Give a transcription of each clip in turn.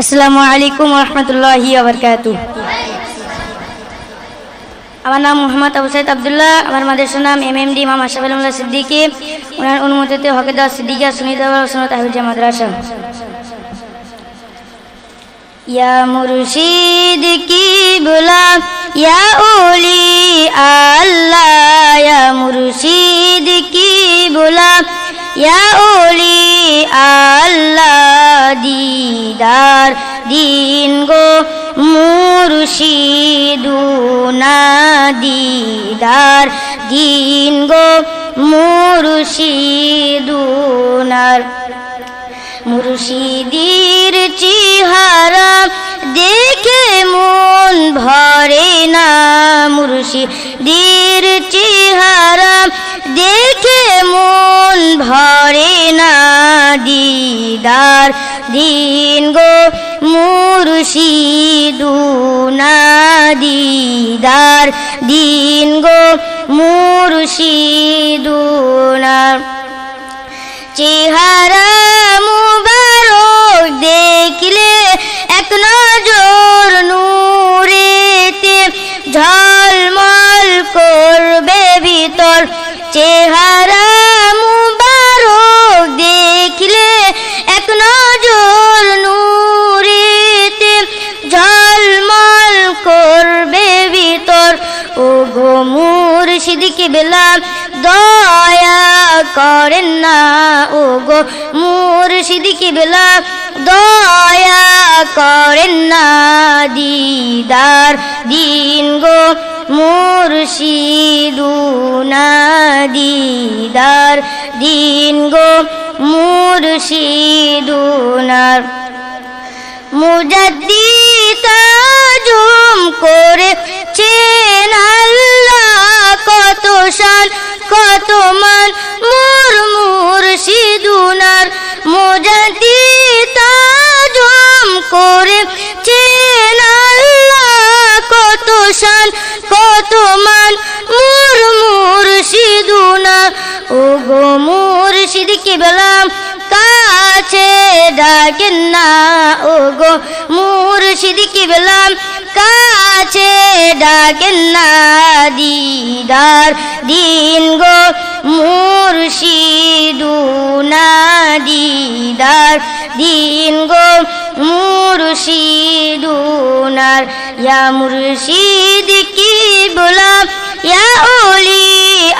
আসসালামু আলাইকুম রহমতুল্লাহি আবরকাত আমার নাম মোহাম্মদ আবু সাইদ আবদুল্লাহ, আমার মাদ্রাসার নাম এম এম ডি ইমাম আশাফ আলমুল্লাহ সিদ্দিকি। ওনার অনুমতিতে হকেদার সিদ্দিকিয়া সুনিতা সনত আহিজা মাদ্রাসা ইয়া মুর্শিদ কি বুলা? ইয়া ওলি আল্লাহ, ইয়া মুর্শিদ কি বুলা? ইয়া ওলি আল্লাহ দিদার দিন গো মুর্শিদুনা দিদার দিন গো মুর্শিদুনার মুর্শিদির চেহারা দেখে মন ভরে না মুর্শিদির চেহারা দেখে মন ভরে না দিদার দিন গো মুর্শিদুনা দিদার দিন গো মুর্শিদুনার চেহারা মুর্শিদকে বেলাম দয়া করেন না ও গো মুর্শিদকে বেলা দয়া করেন না, দিদার দিন গো মুর্শিদুনা দিদার দিন গো মুর্শিদুনার মুজাদ্দিতা জুম করে করে চেন আল্লাহ, কত শান, কত মান। মোর মুর্শিদুনার ও গো মুর্শিদকে বেলাম কাছে ডাকেন না। ও গো মুর্শিদকে বেলাম কাছে ডাকেন না। দিদার দিন গো মুর্শিদুনা দিদার দিন গো মুর্শিদুনার, ইয়া মুর্শিদ কি বলা ইয়া ওলি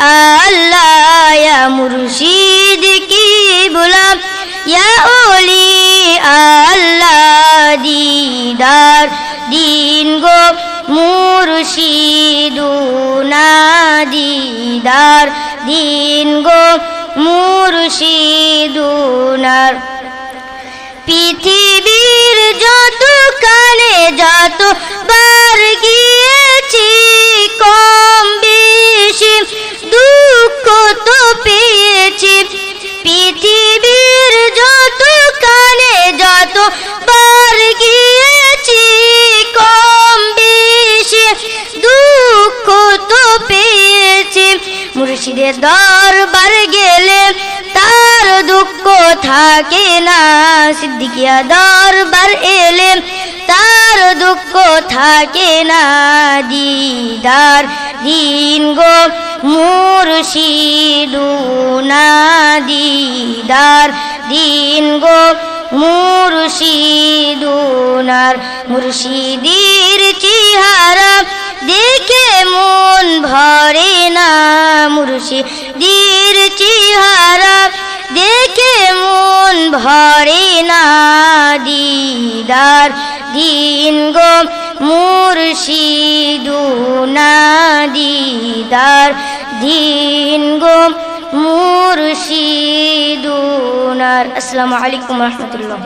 আল্লাহ, ইয়া মুর্শিদ কি বলা ইয়া ওলি আল্লাহ দিদার, দিন গো মুর্শিদুনা দিদার, দিন গো মুর্শিদুনার। পৃথিবীর যত কানে যত বার গিয়েছি কম বেশি। দুঃখ তো পেয়েছি। পৃথিবীর যত কানে যত বার গিয়েছি কম বেশি। দুঃখ তো পেয়েছি। মুর্শিদের দরবার গেলে দুঃখ থাকে না। সিদ্দিকিয়া দরবার এলে তার দুঃখ থাকে না। দিদার দিন গো মুর্শিদুনা। দিদার দিন গো মুর্শিদুনার। মুর্শিদির চেহারা দিদার দিন গো মুর্শিদুনা দিদার দিন গো মুর্শিদুনার। আসসালামু আলাইকুম রহমতুল্লাহ।